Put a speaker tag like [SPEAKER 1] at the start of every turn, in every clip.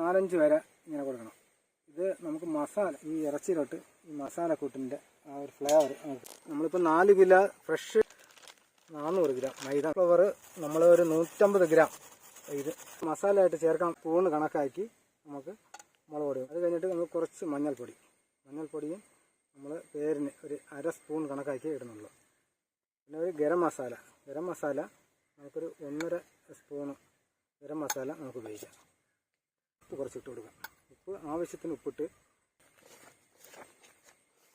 [SPEAKER 1] നാലഞ്ച് വരെ ഇങ്ങനെ കൊടുക്കണം. ഇത് നമുക്ക് മസാല ഈ ഇറച്ചിയിലോട്ട് ഈ മസാല കൂട്ടിന്റെ ആ ഒരു ഫ്ലേവർ നമ്മളിപ്പോൾ നാല് കിലോ ഫ്രഷ് നാനൂറ് ഗ്രാം മൈദ ഫ്ലവർ നമ്മൾ ഒരു നൂറ്റമ്പത് ഗ്രാം ഇത് മസാല ആയിട്ട് ചേർക്കാൻ സ്പൂണ് കണക്കാക്കി നമുക്ക് മുളക് പൊടി അത് കഴിഞ്ഞിട്ട് നമ്മൾ കുറച്ച് മഞ്ഞൾപ്പൊടി. മഞ്ഞൾപ്പൊടിയും നമ്മൾ പേരിന് ഒരു അര സ്പൂൺ കണക്കാക്കി ഇടുന്നുള്ളൂ. പിന്നെ ഒരു ഗരം മസാല. ഗരം മസാല നമുക്കൊരു ഒന്നര സ്പൂണ് ഗരം മസാല നമുക്ക് ഉപയോഗിക്കാം. ഉപ്പ് കുറച്ചിട്ട് കൊടുക്കാം ഉപ്പ് ആവശ്യത്തിന് ഉപ്പിട്ട്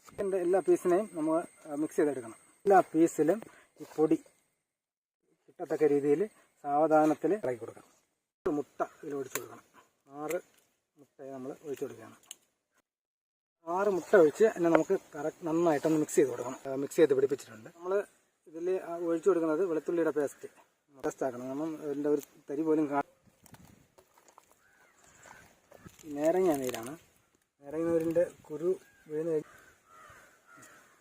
[SPEAKER 1] ചിക്കന്റെ എല്ലാ പീസിനെയും നമ്മൾ മിക്സ് ചെയ്തെടുക്കണം. എല്ലാ പീസിലും ഈ പൊടി കിട്ടത്തക്ക രീതിയിൽ സാവധാനത്തിൽ ഇറക്കി കൊടുക്കണം. മുട്ട ഇതിൽ ഒഴിച്ചു കൊടുക്കണം. ആറ് മുട്ടയെ നമ്മൾ ഒഴിച്ചു കൊടുക്കുകയാണ്. ആറ് മുട്ട ഒഴിച്ച് എന്നെ നമുക്ക് കറക്റ്റ് നന്നായിട്ടൊന്ന് മിക്സ് ചെയ്ത് കൊടുക്കണം. മിക്സ് ചെയ്ത് പിടിപ്പിച്ചിട്ടുണ്ട്. നമ്മൾ ഇതിൽ ഒഴിച്ചു കൊടുക്കുന്നത് വെളുത്തുള്ളിയുടെ പേസ്റ്റ് പേസ്റ്റ് ആക്കണം. കാരണം ഇതിന്റെ ഒരു തരി പോലും കാ നേരങ്ങ നീരാണ് നേരങ്ങ നീരിന്റെ കുരു വീണ് കഴിഞ്ഞ്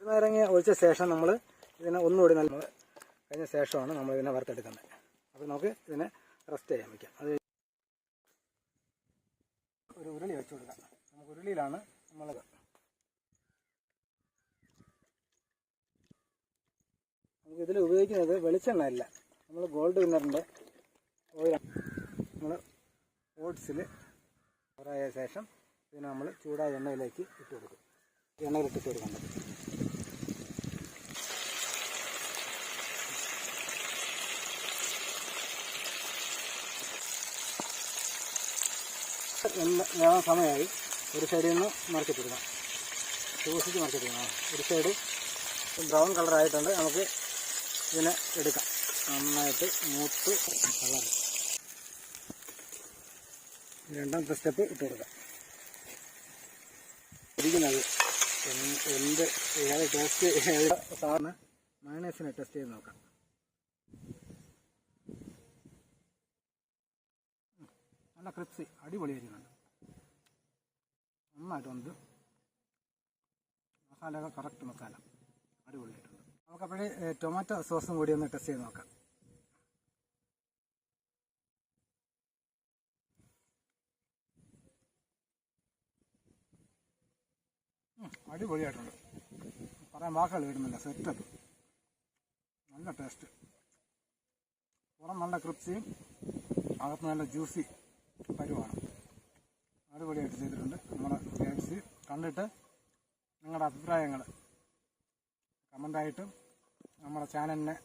[SPEAKER 1] നേരങ്ങ ഒഴിച്ച ശേഷം നമ്മൾ ഇതിനെ ഒന്നുകൂടി നല്ല കഴിഞ്ഞ ശേഷമാണ് നമ്മൾ ഇതിനെ വറുത്തെടുക്കുന്നത്. അപ്പോൾ നമുക്ക് ഇതിനെ റെസ്റ്റ് ചെയ്യാൻ വയ്ക്കാം അത് ഒരു ഉരുളി വെച്ച് കൊടുക്കാം. നമുക്ക് ഉരുളിയിലാണ് നമ്മൾ നമുക്ക് ഇതിൽ ഉപയോഗിക്കുന്നത് വെളിച്ചെണ്ണ അല്ല നമ്മൾ ഗോൾഡ് വിന്നറിന്റെ ഓയിലാണ് നമ്മൾ ഓട്സിൽ ആയ ശേഷം ഇതിനെ നമ്മൾ ചൂടായ എണ്ണയിലേക്ക് ഇട്ട് കൊടുക്കും. എണ്ണയിൽ ഇട്ട് കൊടുക്കേണ്ടത് എണ്ണ സമയമായി. ഒരു സൈഡിൽ നിന്ന് മറിച്ചിട്ടിടണം സൂക്ഷിച്ച് മറിച്ചിട്ടിടണം ഒരു സൈഡ് ബ്രൗൺ കളറായിട്ടുണ്ട് നമുക്ക് ഇതിനെ എടുക്കാം. നന്നായിട്ട് മൂത്ത് കളർ രണ്ടാമത്തെ സ്റ്റെപ്പ് ഇട്ട് കൊടുക്കാം. ഇരിക്കുന്നത് എന്ത് ഏത് ടേസ്റ്റ് സാറിന് മയണേസിനെ ടെസ്റ്റ് ചെയ്ത് നോക്കാം. നല്ല ക്രിപ്സി അടിപൊളിയായിരിക്കുന്നുണ്ട് നന്നായിട്ട് വന്നത് മസാലയൊക്കെ കറക്റ്റ് മസാല. അടിപൊളിയായിട്ടുണ്ട്. നമുക്കപ്പോഴേ ടൊമാറ്റോ സോസും കൂടി ഒന്ന് ടെസ്റ്റ് ചെയ്ത് നോക്കാം. അടിപൊളിയായിട്ടുണ്ട്. പറയാൻ വാക്കുകൾ വരുന്നില്ല. സെറ്റപ്പ്. നല്ല ടേസ്റ്റ് പുറം നല്ല ക്രിപ്സിയും അകത്ത് നല്ല ജ്യൂസി പരുവാണ്. അടിപൊളിയായിട്ട് ചെയ്തിട്ടുണ്ട് നമ്മുടെ കേപ്സി കണ്ടിട്ട് നിങ്ങളുടെ അഭിപ്രായങ്ങൾ കമന്റായിട്ടും നമ്മുടെ ചാനലിനെ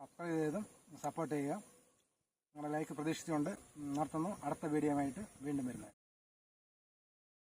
[SPEAKER 1] സബ്സ്ക്രൈബ് ചെയ്തും സപ്പോർട്ട് ചെയ്യുക. നിങ്ങളുടെ ലൈക്ക് പ്രതീക്ഷിച്ചുകൊണ്ട് നിർത്തുന്നു. അടുത്ത വീഡിയോ ആയിട്ട് വീണ്ടും വരുന്നത്